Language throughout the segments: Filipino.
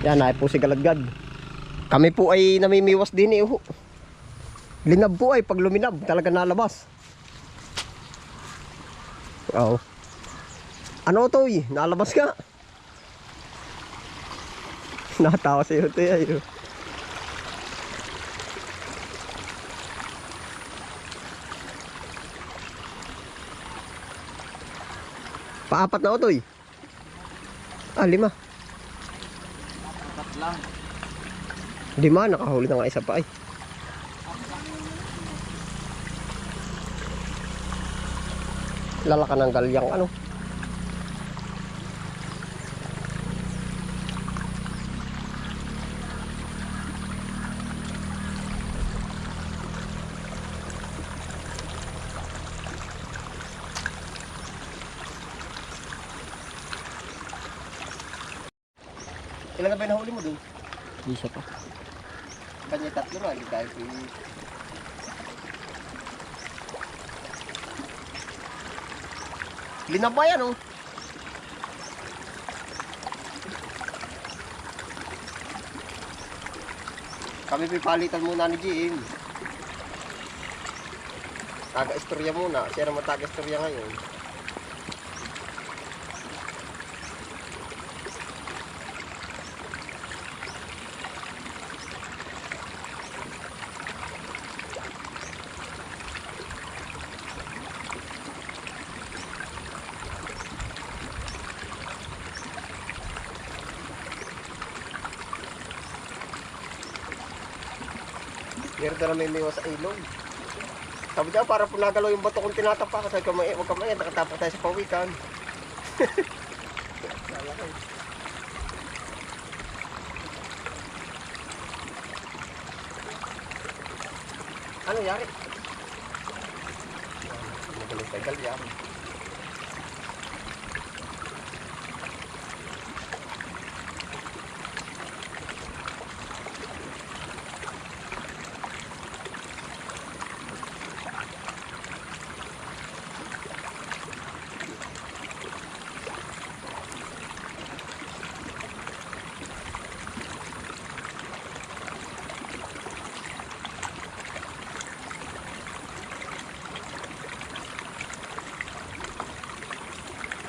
Yan, ay po si Galadgad. Kami po ay namimiwas din eh. oh. Linab po ay pag luminab, talaga nalabas. Oo. Ano to eh? Nalabas ka. Natawa sa iyo to eh. oh. Paapat na otoy. Ah, lima. Lang. Lima, nakahuli na nga isa pa ay. Lalaka ng galyang ano. Ilan na ba yung nahuli? Isa pa. Kanya tatlo na, hindi tayo pili. Linabayan oh. Kami pipalitan muna ni Jim. Taga-istorya muna. Siya naman taga-istorya ngayon. Meron na may miwas sa ilog. Sabi niya, para po nagalaw yung bato kung tinatapa. Kasi kamay, huwag kamay, nakatapak tayo sa pawikan. ano yari? Magaling tayo galyan.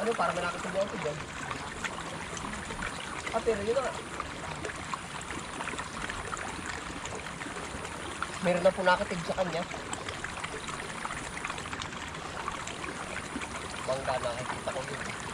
Ano, para ba nakasubuan ko dyan? Ah, pero yun na. Meron na po nakatig sa kanya. Bangka nakakita ko yun.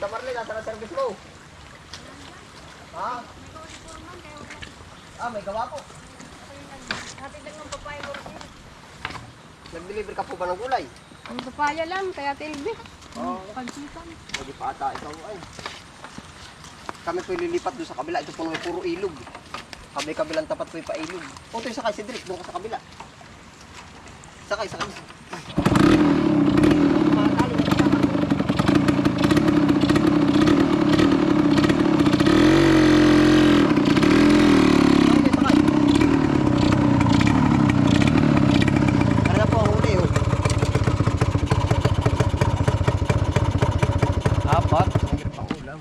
Tita Marlene, nasa na service mo? Ha? Ah, may gawa po. Hatid lang ng papaya ko. Nag-deliver ka po ba ng gulay? Ang papaya lang, kaya tilbi. Oo. Pagsitan. Pwede pa ata ikaw ay. Kami po lilipat doon sa kabila. Ito po may puro ilog. Kami kabilang tapat po yung pailog. O, ito yung sakay si Drake. Doon ka sa kabila. Sakay, sakay. Makakali na sa Okay, sakay. Ano na po ang huli, oh. Apat. Ang hirap ang ulam.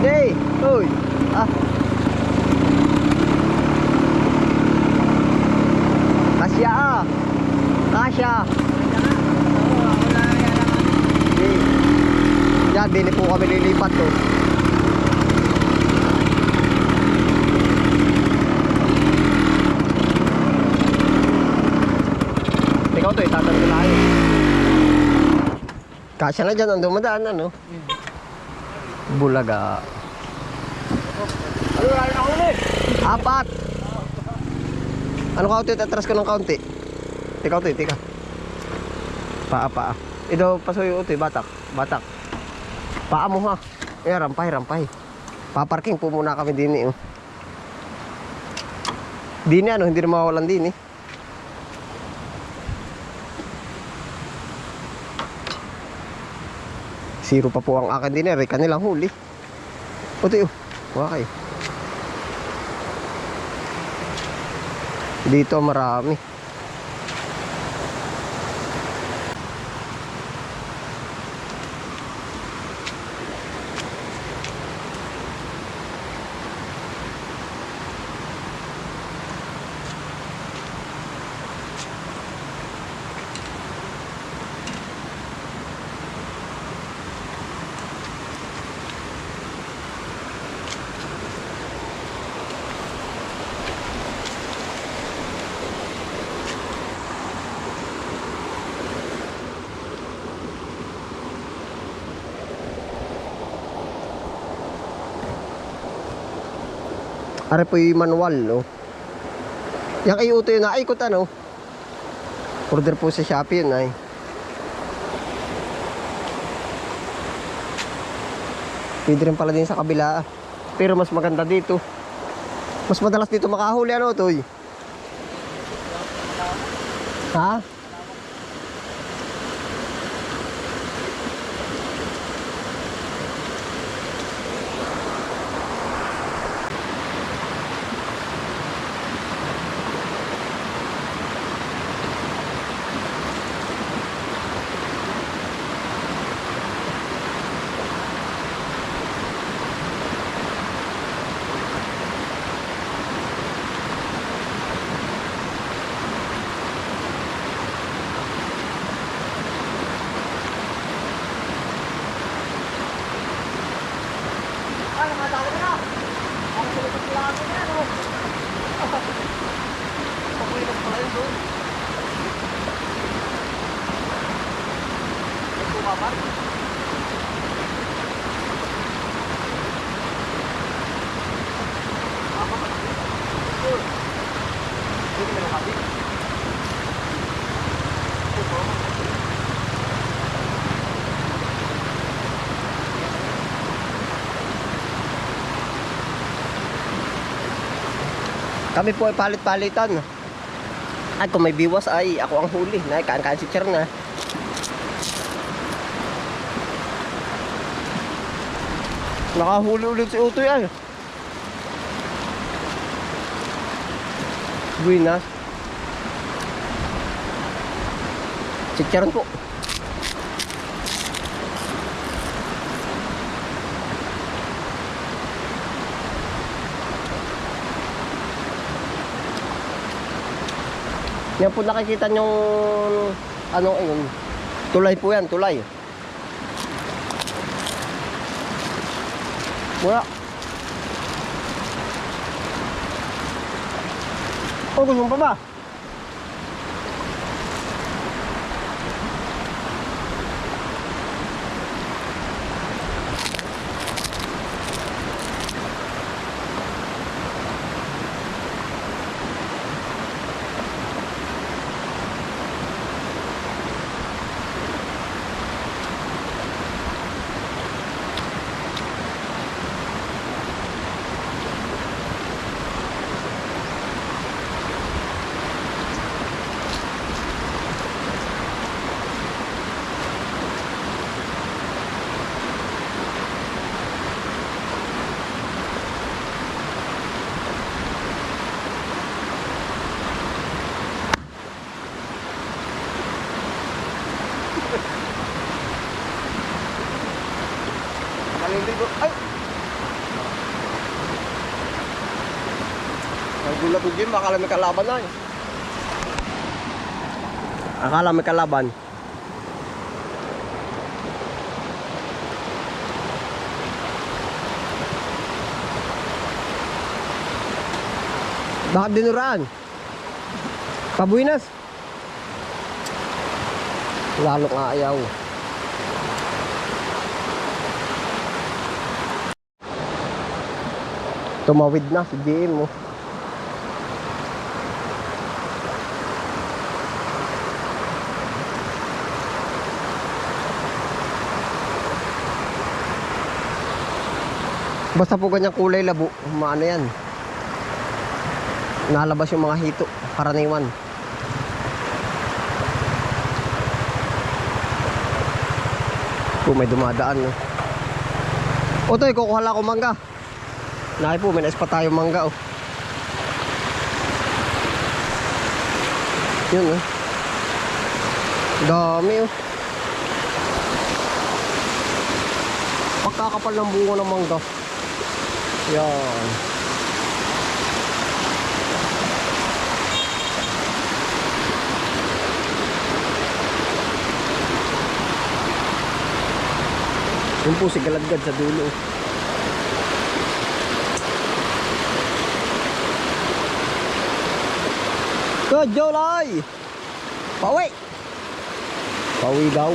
Gide! Uy! Ah! Kasya ah! Kasya! Okay. Yan, dili po kami lilipat to. Ikaw to, itatabi ng tulayo. Kasya na dyan ang dumadaan ano. Bulaga. Ano wala na huli? Apat. Ano kaunti? Tatras ko ng kaunti. Tika utoy, tika. Paa, paa. Ito, pasuyo utoy, batak. Batak. Paa mo ha. Eh, rampay, rampay. Paparking po muna kami din eh. oh. Dini ano, hindi na mawawalan din eh. Zero pa po ang akin din eh. Reka nilang huli. Utoy, oh. Okay. Dito marami. Are po yung manual, no? Yang kayo uto yun ay, ikot ano? Order po sa Shopee yun, ay. Pwede rin pala din sa kabila. ah. Pero mas maganda dito. Mas madalas dito makahuli, ano, Toy? Ha? Kami po ay palit-palitan. At kung may biwas ay ako ang huli. Na kaan-kaan si Char na. Nakahuli ulit si Utoy ay. Buenas. Si Charon po. Yan po nakikita yung ano yun. Tulay po yan, tulay. Wala. Oh, gusto mo pa ba? Maliligo. Ay! Ko Jim, akala may kalaban na eh. Akala may kalaban. Bakit dinuraan? Pabuinas? Lalong ayaw. Tumawid na si JM mo. Basta po ganyang kulay labo, maano yan. Nalabas yung mga hito, karaniwan. Po, may dumadaan. No? O, toy, kukuha lang ako mangga. Naki po, may nais pa tayo mangga. Oh. Yun, oh. Dami, oh. Pagkakapal ng bunga ng mangga. Yan. Yun po si Galadgad sa dulo. Good, Jolay! Pawi! Pawi daw.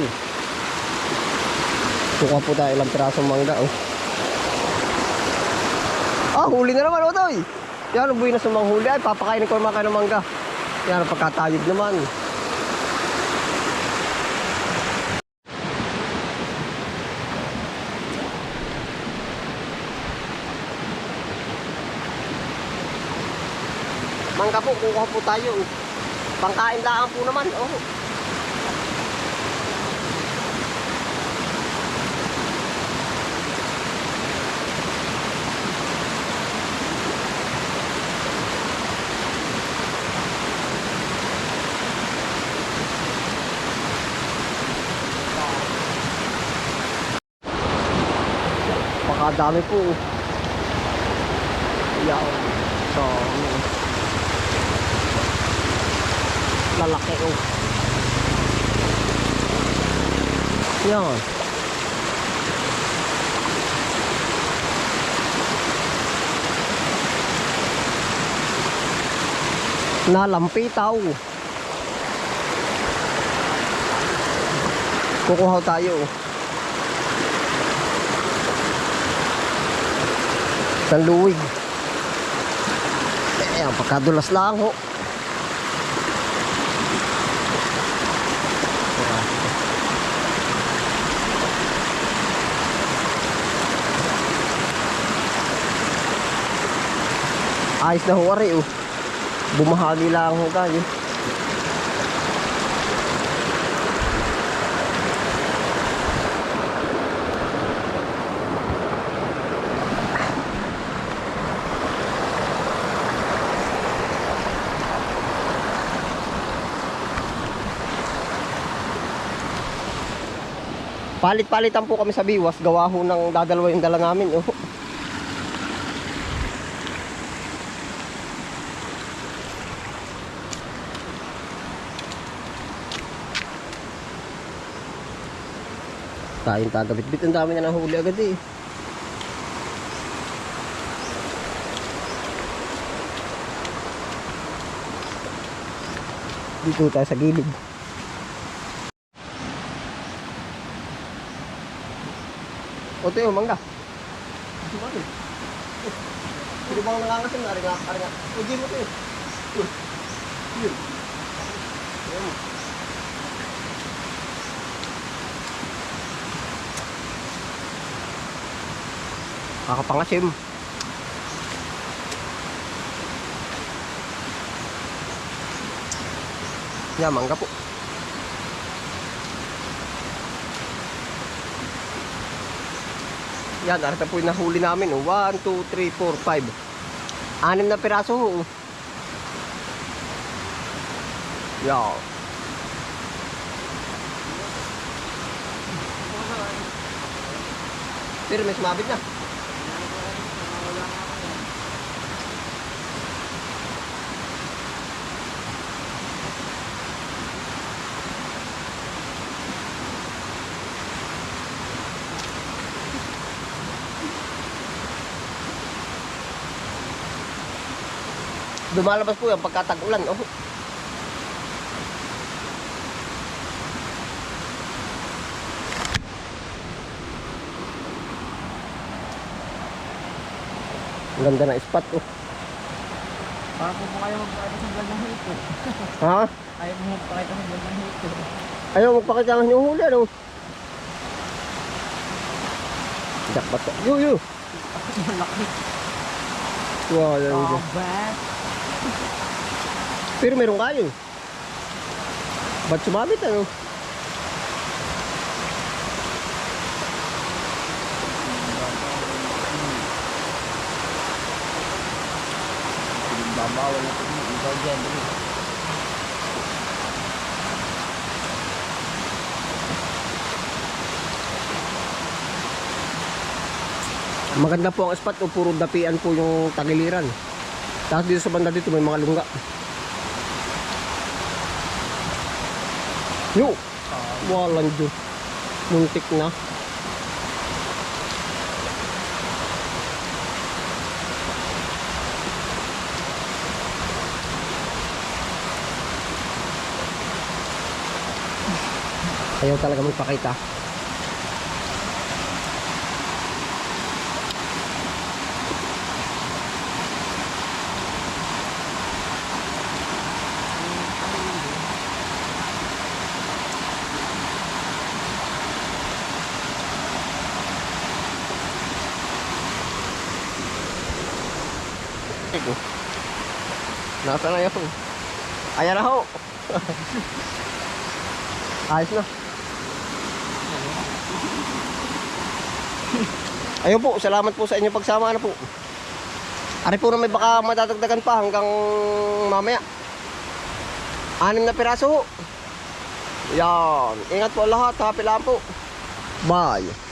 Kukuha po tayo ilang pirasong mangga, oh. Ah, huli na naman, Otoy! Yan, ubuhin na sa mga huli. Ay, papakainin ko naman kayo ng mangga. Yan, pagkatayog naman. Mangga po, kukuha po tayo. oh. Pangkain lang po naman, oh. Pakadami po. Yaw. So, ano. lalaki oh. Yan. Nalampitaw. Kukuha tayo. oh. Sa luwig. Eh, pagkadulas lang ho. Ayos na ho ari oh. Bumahagi lang ho tayo. Palit-palitan po kami sa biwas, gawa ho ng dadalawa yung dala namin. Oh. Tayong tagabit-bit. Ang dami na nahuli agad eh. Dito tayo sa gilid. O tayo, mangga. Ito ba ito? Sino bang nangangasin? Ari nga, ari nga. O, di mo tayo. Yun. Yun. Ayan. Kakapangasim. Yan, mangga po. Yan, arita po yung nahuli namin. 1, 2, 3, 4, 5. Anim na piraso. oh. Yan. Pero may sumabit na. Lumalabas po yan pagkatag-ulan. Oh. Ang ganda na spot oh. Para po po kayo magpakita sa vlog ng hito. ha? Ayaw mo magpakita sa vlog ng hito. Ayaw magpakita ng hinuhuli ano? Jack ba ito? Yo, yo! Malaki. Wow, yan. Oh, bad. Pero meron kayo. Ba't sumabit ano? Babawal na dali. Maganda po ang spot o puro dapian po yung tagiliran. Tapos dito sa banda dito may mga lungga. Yo! Walang Diyos. Muntik na. Ayaw talaga magpakita. Eko. Nasa na yun? Ayan na ho. Ayos na. Ayun po, salamat po sa inyong pagsama na po. Ari po na may baka madadagdagan pa hanggang mamaya. Anim na piraso. Yan. Ingat po lahat. Happy lang po. Bye.